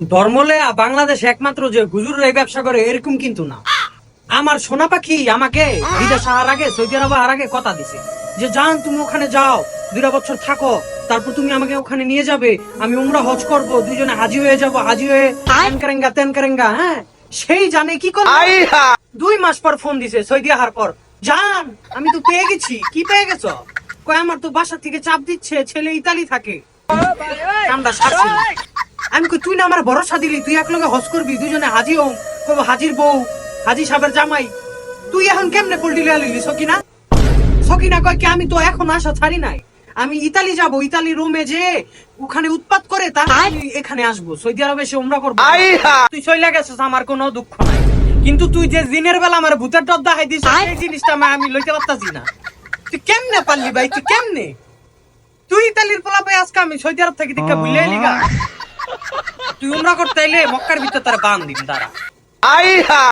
ধর্মলে বাংলাদেশ একমাত্র যে হুজুর এই ব্যবসা করে এরকম কিন্তু না। আমার সোনা পাখি আমাকে বিদেশ আসার আগে সৌদি আরব আসার আগে কথা দিছে যে যান তুমি ওখানে যাও দুটা বছর থাকো তারপর তুমি আমাকে ওখানে নিয়ে যাবে আমি উমরা হজ করব দুজনে হাজি হয়ে যাব হাজি হয়ে তেন কারেঙ্গা তেন কারেঙ্গা হ্যাঁ? সেই জানে কি করে দুই মাস পর ফোন দিছে সৌদি আহার পর জান আমি তো পেয়ে গেছি কি পেয়ে গেছো? কয় আমার তো বাসা থেকে চাপ দিচ্ছে ছেলে ইতালি থাকে। আমরা। আমি কই তুই না আমার ভরসা দিলি তুই এক লগে হজ করবি দুজনে হাজি হম কইবো হাজির বউ হাজি সাহেবের জামাই। তুই এখন কেমনে পল্টি লিয়া লিলি সকিনা? সকিনা কয় কি আমি তো এখন আশা ছাড়ি নাই। আমি ইতালি যাব ইতালি রোমে যে ওখানে উৎপাত করে তার এখানে আসব সৌদি আরবে এসে উমরা করব। তুই চলে গেছিস আমার কোনো দুঃখ নাই। কিন্তু তুই যে দিনের বেলা আমার ভূতের ডর দেখাই দিস সেই জিনিসটা আমি- লইতে পারতাছি না। তুই কেমনে পারলি ভাই? তুই কেমনে? তুই ইতালির পোলা ভাই আজকে আমি সৌদি আরব থেকে দেখা ভুলে এলি গা। তুই উমরা করতে এলে মক্কার ভিতর তারা বান দিন তারা